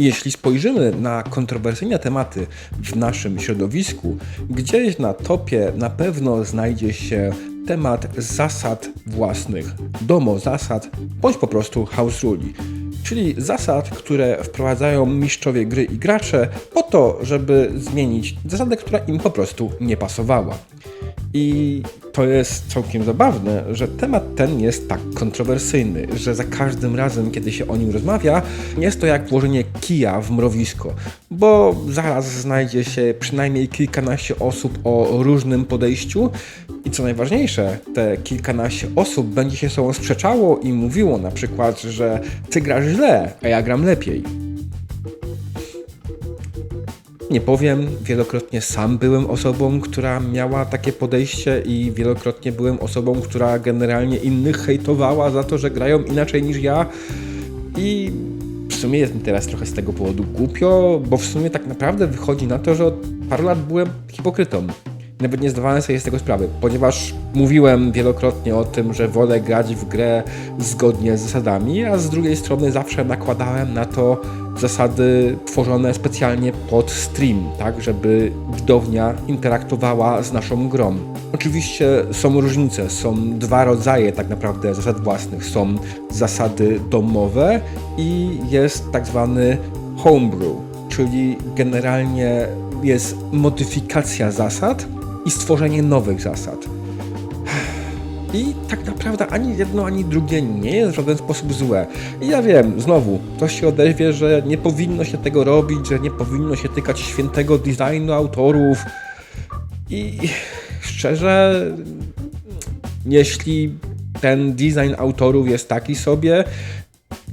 Jeśli spojrzymy na kontrowersyjne tematy w naszym środowisku, gdzieś na topie na pewno znajdzie się temat zasad własnych, domo zasad, bądź po prostu house ruli, czyli zasad, które wprowadzają mistrzowie gry i gracze po to, żeby zmienić zasadę, która im po prostu nie pasowała. I to jest całkiem zabawne, że temat ten jest tak kontrowersyjny, że za każdym razem, kiedy się o nim rozmawia, jest to jak włożenie kija w mrowisko, bo zaraz znajdzie się przynajmniej kilkanaście osób o różnym podejściu i co najważniejsze, te kilkanaście osób będzie się sobą sprzeczało i mówiło na przykład, że ty grasz źle, a ja gram lepiej. Nie powiem, wielokrotnie sam byłem osobą, która miała takie podejście i wielokrotnie byłem osobą, która generalnie innych hejtowała za to, że grają inaczej niż ja. I w sumie jest mi teraz trochę z tego powodu głupio, bo w sumie tak naprawdę wychodzi na to, że od paru lat byłem hipokrytą. Nawet nie zdawałem sobie z tego sprawy, ponieważ mówiłem wielokrotnie o tym, że wolę grać w grę zgodnie z zasadami, a z drugiej strony zawsze nakładałem na to zasady tworzone specjalnie pod stream, tak, żeby widownia interaktowała z naszą grą. Oczywiście są różnice, są dwa rodzaje tak naprawdę zasad własnych. Są zasady domowe i jest tak zwany homebrew, czyli generalnie jest modyfikacja zasad i stworzenie nowych zasad. I tak naprawdę ani jedno, ani drugie nie jest w żaden sposób złe. I ja wiem, znowu, ktoś się odezwie, że nie powinno się tego robić, że nie powinno się tykać świętego designu autorów. I szczerze, jeśli ten design autorów jest taki sobie,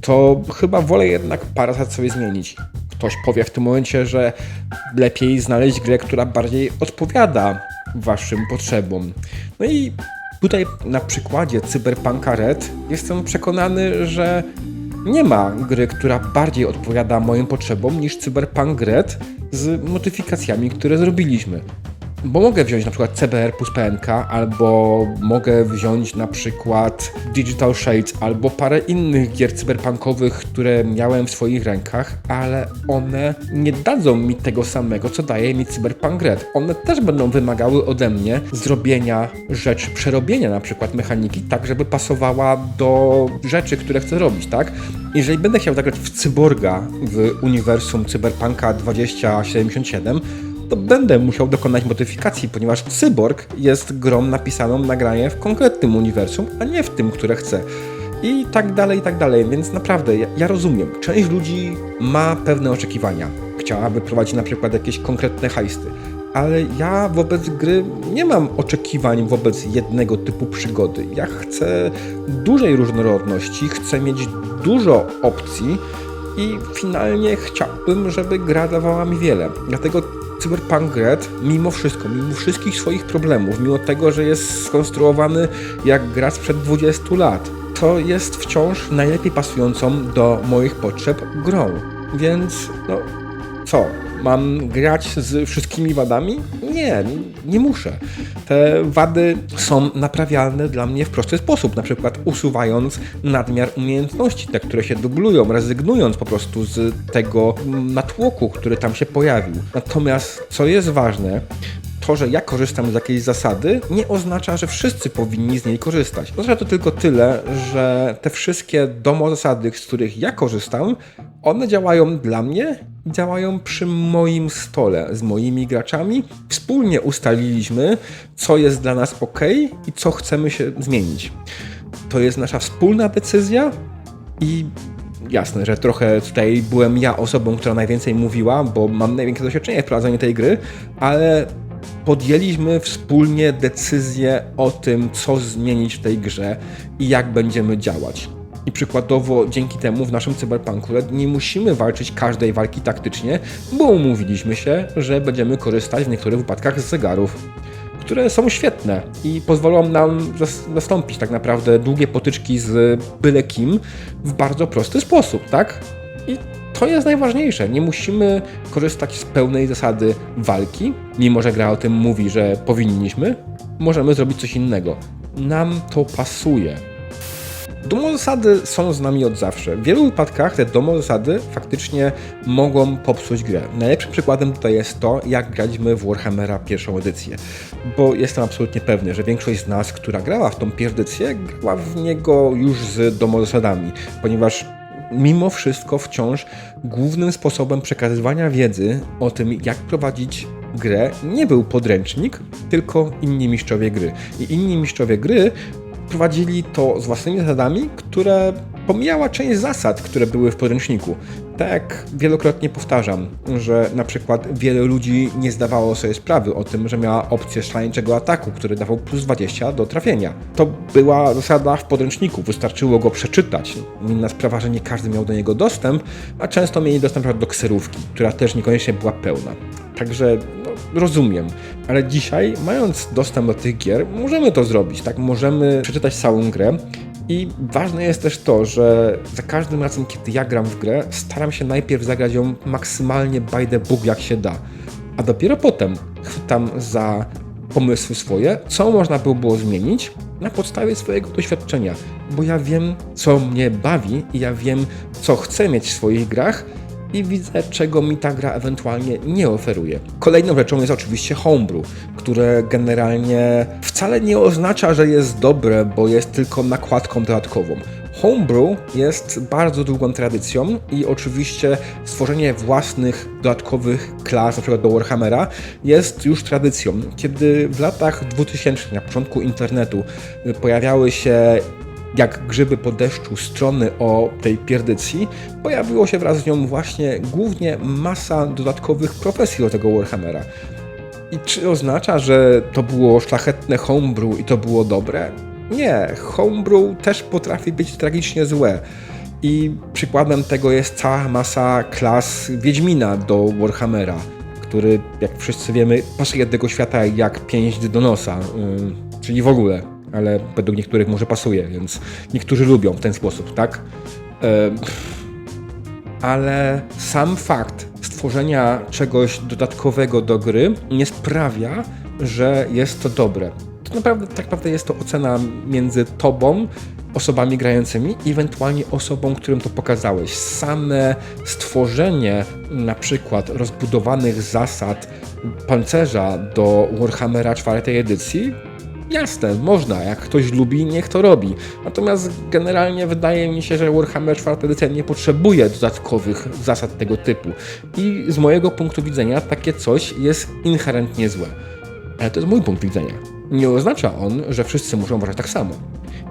to chyba wolę jednak parę zasad sobie zmienić. Ktoś powie w tym momencie, że lepiej znaleźć grę, która bardziej odpowiada waszym potrzebom. No i tutaj na przykładzie Cyberpunka Red jestem przekonany, że nie ma gry, która bardziej odpowiada moim potrzebom niż Cyberpunk Red z modyfikacjami, które zrobiliśmy. Bo mogę wziąć na przykład CBR plus PNK, albo mogę wziąć na przykład Digital Shades, albo parę innych gier cyberpunkowych, które miałem w swoich rękach, ale one nie dadzą mi tego samego, co daje mi Cyberpunk Red. One też będą wymagały ode mnie zrobienia rzeczy, przerobienia na przykład mechaniki, tak żeby pasowała do rzeczy, które chcę robić, tak? Jeżeli będę chciał zagrać w Cyborga w uniwersum Cyberpunka 2077, to będę musiał dokonać modyfikacji, ponieważ Cyborg jest grą napisaną na granie w konkretnym uniwersum, a nie w tym, które chcę. I tak dalej, i tak dalej. Więc naprawdę, ja, ja rozumiem. Część ludzi ma pewne oczekiwania. Chciałaby prowadzić na przykład jakieś konkretne hajsty. Ale ja wobec gry nie mam oczekiwań wobec jednego typu przygody. Ja chcę dużej różnorodności, chcę mieć dużo opcji i finalnie chciałbym, żeby gra dawała mi wiele. Dlatego Cyberpunk Red, mimo wszystko, mimo wszystkich swoich problemów, mimo tego, że jest skonstruowany jak gra sprzed 20 lat, to jest wciąż najlepiej pasującą do moich potrzeb grą. Więc, no, co? Mam grać z wszystkimi wadami? Nie, nie muszę. Te wady są naprawialne dla mnie w prosty sposób, na przykład usuwając nadmiar umiejętności, te, które się dublują, rezygnując po prostu z tego natłoku, który tam się pojawił. Natomiast, co jest ważne, to, że ja korzystam z jakiejś zasady, nie oznacza, że wszyscy powinni z niej korzystać. Oznacza to tylko tyle, że te wszystkie domo zasady, z których ja korzystam, one działają dla mnie, działają przy moim stole z moimi graczami. Wspólnie ustaliliśmy, co jest dla nas ok i co chcemy się zmienić. To jest nasza wspólna decyzja i jasne, że trochę tutaj byłem ja osobą, która najwięcej mówiła, bo mam największe doświadczenie w prowadzeniu tej gry, ale podjęliśmy wspólnie decyzję o tym, co zmienić w tej grze i jak będziemy działać. I przykładowo dzięki temu w naszym cyberpunku nie musimy walczyć każdej walki taktycznie, bo umówiliśmy się, że będziemy korzystać w niektórych wypadkach z zegarów, które są świetne i pozwolą nam zastąpić tak naprawdę długie potyczki z byle kim w bardzo prosty sposób, tak? I to jest najważniejsze. Nie musimy korzystać z pełnej zasady walki, mimo że gra o tym mówi, że powinniśmy. Możemy zrobić coś innego. Nam to pasuje. Domozasady są z nami od zawsze. W wielu wypadkach te domozasady faktycznie mogą popsuć grę. Najlepszym przykładem tutaj jest to, jak graliśmy w Warhammera pierwszą edycję. Bo jestem absolutnie pewny, że większość z nas, która grała w tą pierwszą edycję, grała w niego już z domozasadami, ponieważ mimo wszystko wciąż głównym sposobem przekazywania wiedzy o tym, jak prowadzić grę, nie był podręcznik, tylko inni mistrzowie gry. I inni mistrzowie gry prowadzili to z własnymi zasadami, które pomijała część zasad, które były w podręczniku. Tak wielokrotnie powtarzam, że na przykład wiele ludzi nie zdawało sobie sprawy o tym, że miała opcję szaleńczego ataku, który dawał plus 20 do trafienia. To była zasada w podręczniku, wystarczyło go przeczytać. Inna sprawa, że nie każdy miał do niego dostęp, a często mieli dostęp do kserówki, która też niekoniecznie była pełna. Także rozumiem, ale dzisiaj, mając dostęp do tych gier, możemy to zrobić, tak? Możemy przeczytać całą grę. I ważne jest też to, że za każdym razem, kiedy ja gram w grę, staram się najpierw zagrać ją maksymalnie by the book, jak się da. A dopiero potem chwytam za pomysły swoje, co można by było zmienić na podstawie swojego doświadczenia. Bo ja wiem, co mnie bawi i ja wiem, co chcę mieć w swoich grach i widzę, czego mi ta gra ewentualnie nie oferuje. Kolejną rzeczą jest oczywiście homebrew, które generalnie wcale nie oznacza, że jest dobre, bo jest tylko nakładką dodatkową. Homebrew jest bardzo długą tradycją i oczywiście stworzenie własnych dodatkowych klas, przykład do Warhammera, jest już tradycją. Kiedy w latach 2000, na początku internetu, pojawiały się jak grzyby po deszczu strony o tej pierdycji, pojawiło się wraz z nią właśnie głównie masa dodatkowych profesji do tego Warhammera. I czy oznacza, że to było szlachetne homebrew i to było dobre? Nie, homebrew też potrafi być tragicznie złe. I przykładem tego jest cała masa klas Wiedźmina do Warhammera, który, jak wszyscy wiemy, pasuje do tego świata jak pięść do nosa, yy, czyli w ogóle ale według niektórych może pasuje, więc niektórzy lubią w ten sposób, tak? ale sam fakt stworzenia czegoś dodatkowego do gry nie sprawia, że jest to dobre. To naprawdę, tak naprawdę jest to ocena między tobą, osobami grającymi i ewentualnie osobą, którym to pokazałeś. Same stworzenie na przykład rozbudowanych zasad pancerza do Warhammera czwartej edycji Jasne, można, jak ktoś lubi, niech to robi. Natomiast generalnie wydaje mi się, że Warhammer 4 edycja nie potrzebuje dodatkowych zasad tego typu. I z mojego punktu widzenia takie coś jest inherentnie złe. Ale to jest mój punkt widzenia. Nie oznacza on, że wszyscy muszą uważać tak samo.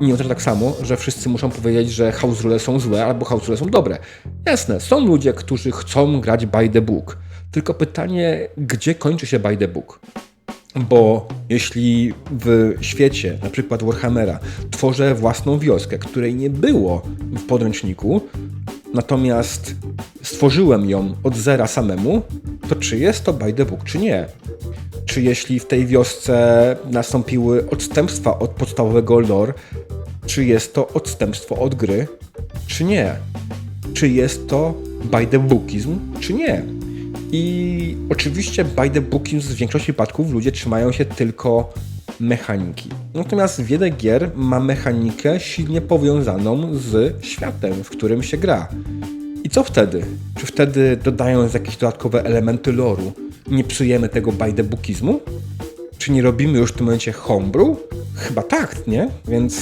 Nie oznacza tak samo, że wszyscy muszą powiedzieć, że house rule są złe albo house rule są dobre. Jasne, są ludzie, którzy chcą grać by the book. Tylko pytanie, gdzie kończy się by the book? Bo jeśli w świecie, na przykład Warhammera, tworzę własną wioskę, której nie było w podręczniku, natomiast stworzyłem ją od zera samemu, to czy jest to by the book, czy nie? Czy jeśli w tej wiosce nastąpiły odstępstwa od podstawowego lore, czy jest to odstępstwo od gry, czy nie? Czy jest to by the bookizm, czy nie? I oczywiście by the w większości przypadków ludzie trzymają się tylko mechaniki. Natomiast wiele gier ma mechanikę silnie powiązaną z światem, w którym się gra. I co wtedy? Czy wtedy dodając jakieś dodatkowe elementy loru nie psujemy tego by the bookizmu? Czy nie robimy już w tym momencie homebrew? Chyba tak, nie? Więc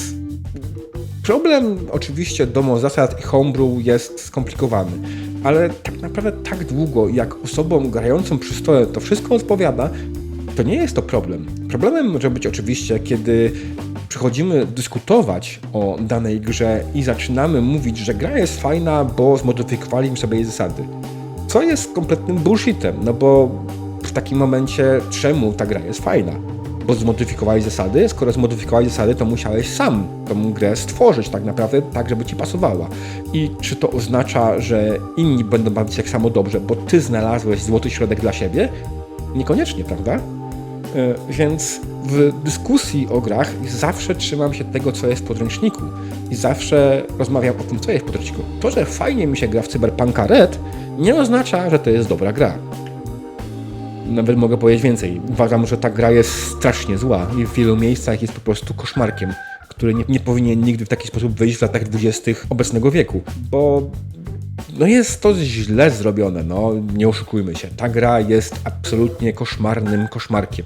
problem oczywiście domo zasad i homebrew jest skomplikowany ale tak naprawdę tak długo, jak osobom grającą przy stole to wszystko odpowiada, to nie jest to problem. Problemem może być oczywiście, kiedy przychodzimy dyskutować o danej grze i zaczynamy mówić, że gra jest fajna, bo zmodyfikowaliśmy sobie jej zasady. Co jest kompletnym bullshitem, no bo w takim momencie czemu ta gra jest fajna? Bo zmodyfikowałeś zasady. Skoro zmodyfikowałeś zasady, to musiałeś sam tą grę stworzyć tak naprawdę tak, żeby ci pasowała. I czy to oznacza, że inni będą bawić tak samo dobrze, bo ty znalazłeś złoty środek dla siebie? Niekoniecznie, prawda? E, więc w dyskusji o grach zawsze trzymam się tego, co jest w podręczniku i zawsze rozmawiam o tym, co jest w podręczniku. To, że fajnie mi się gra w Cyberpunka Red, nie oznacza, że to jest dobra gra nawet mogę powiedzieć więcej. Uważam, że ta gra jest strasznie zła i w wielu miejscach jest po prostu koszmarkiem, który nie, nie powinien nigdy w taki sposób wyjść w latach 20. obecnego wieku, bo no jest to źle zrobione, no nie oszukujmy się. Ta gra jest absolutnie koszmarnym koszmarkiem.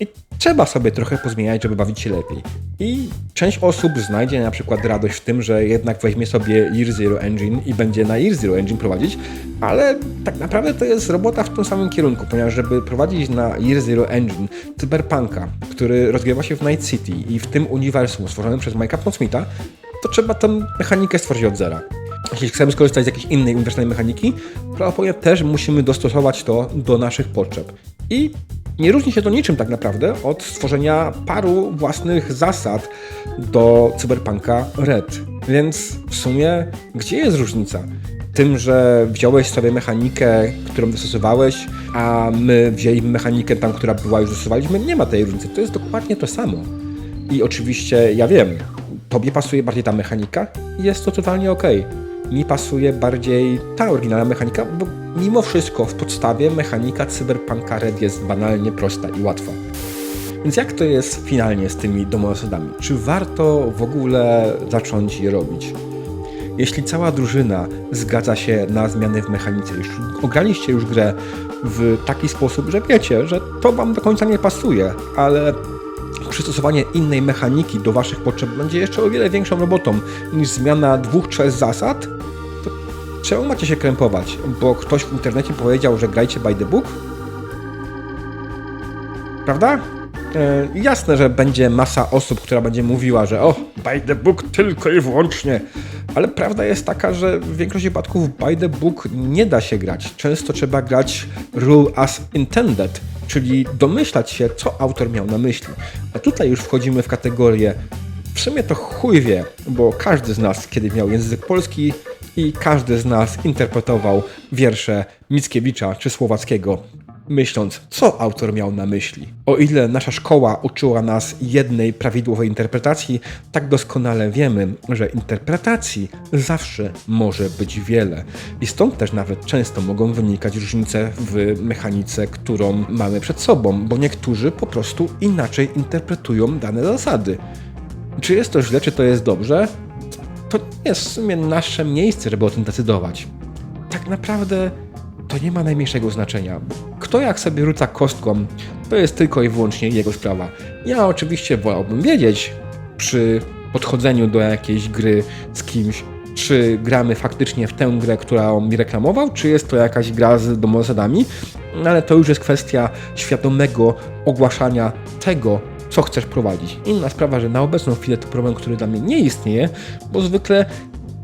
I trzeba sobie trochę pozmieniać, żeby bawić się lepiej. I część osób znajdzie na przykład radość w tym, że jednak weźmie sobie Year Zero Engine i będzie na Year Zero Engine prowadzić, ale tak naprawdę to jest robota w tym samym kierunku, ponieważ żeby prowadzić na Year Zero Engine Cyberpunka, który rozgrywa się w Night City i w tym uniwersum stworzonym przez Mike'a Pondsmitha, to trzeba tę mechanikę stworzyć od zera. Jeśli chcemy skorzystać z jakiejś innej uniwersalnej mechaniki, prawdopodobnie też musimy dostosować to do naszych potrzeb. I nie różni się to niczym tak naprawdę od stworzenia paru własnych zasad do Cyberpunka Red. Więc w sumie, gdzie jest różnica? Tym, że wziąłeś sobie mechanikę, którą dostosowałeś, a my wzięliśmy mechanikę tam, która była już dostosowaliśmy, nie ma tej różnicy. To jest dokładnie to samo. I oczywiście ja wiem, tobie pasuje bardziej ta mechanika jest to totalnie okej. Mi pasuje bardziej ta oryginalna mechanika, bo mimo wszystko w podstawie mechanika Cyberpunka Red jest banalnie prosta i łatwa. Więc jak to jest finalnie z tymi domozasadami? Czy warto w ogóle zacząć je robić? Jeśli cała drużyna zgadza się na zmiany w mechanice, jeśli ograliście już grę w taki sposób, że wiecie, że to wam do końca nie pasuje, ale przystosowanie innej mechaniki do waszych potrzeb będzie jeszcze o wiele większą robotą niż zmiana dwóch, trzech zasad, to czemu macie się krępować? Bo ktoś w internecie powiedział, że grajcie by the book? Prawda? E, jasne, że będzie masa osób, która będzie mówiła, że o, by the book tylko i wyłącznie. Ale prawda jest taka, że w większości przypadków by the book nie da się grać. Często trzeba grać rule as intended, czyli domyślać się, co autor miał na myśli. A tutaj już wchodzimy w kategorię w sumie to chuj wie, bo każdy z nas kiedy miał język polski i każdy z nas interpretował wiersze Mickiewicza czy Słowackiego, myśląc, co autor miał na myśli. O ile nasza szkoła uczyła nas jednej prawidłowej interpretacji, tak doskonale wiemy, że interpretacji zawsze może być wiele. I stąd też nawet często mogą wynikać różnice w mechanice, którą mamy przed sobą, bo niektórzy po prostu inaczej interpretują dane zasady. Czy jest to źle, czy to jest dobrze? To nie jest w sumie nasze miejsce, żeby o tym decydować. Tak naprawdę to nie ma najmniejszego znaczenia. Kto jak sobie rzuca kostką, to jest tylko i wyłącznie jego sprawa. Ja oczywiście wolałbym wiedzieć przy podchodzeniu do jakiejś gry z kimś, czy gramy faktycznie w tę grę, którą mi reklamował, czy jest to jakaś gra z domozasadami, no ale to już jest kwestia świadomego ogłaszania tego, co chcesz prowadzić. Inna sprawa, że na obecną chwilę to problem, który dla mnie nie istnieje, bo zwykle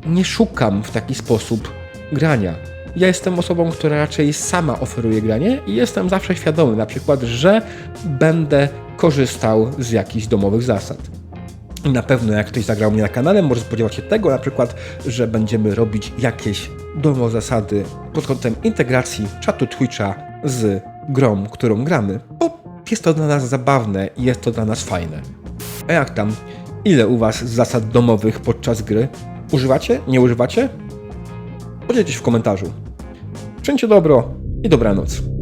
nie szukam w taki sposób grania. Ja jestem osobą, która raczej sama oferuje granie i jestem zawsze świadomy, na przykład, że będę korzystał z jakichś domowych zasad. Na pewno jak ktoś zagrał mnie na kanale, może spodziewać się tego na przykład, że będziemy robić jakieś domozasady pod kątem integracji czatu Twitcha z grą, którą gramy, bo jest to dla nas zabawne i jest to dla nas fajne. A jak tam? Ile u Was zasad domowych podczas gry? Używacie? Nie używacie? Podzielcie się w komentarzu. Wszędzie dobro i dobranoc.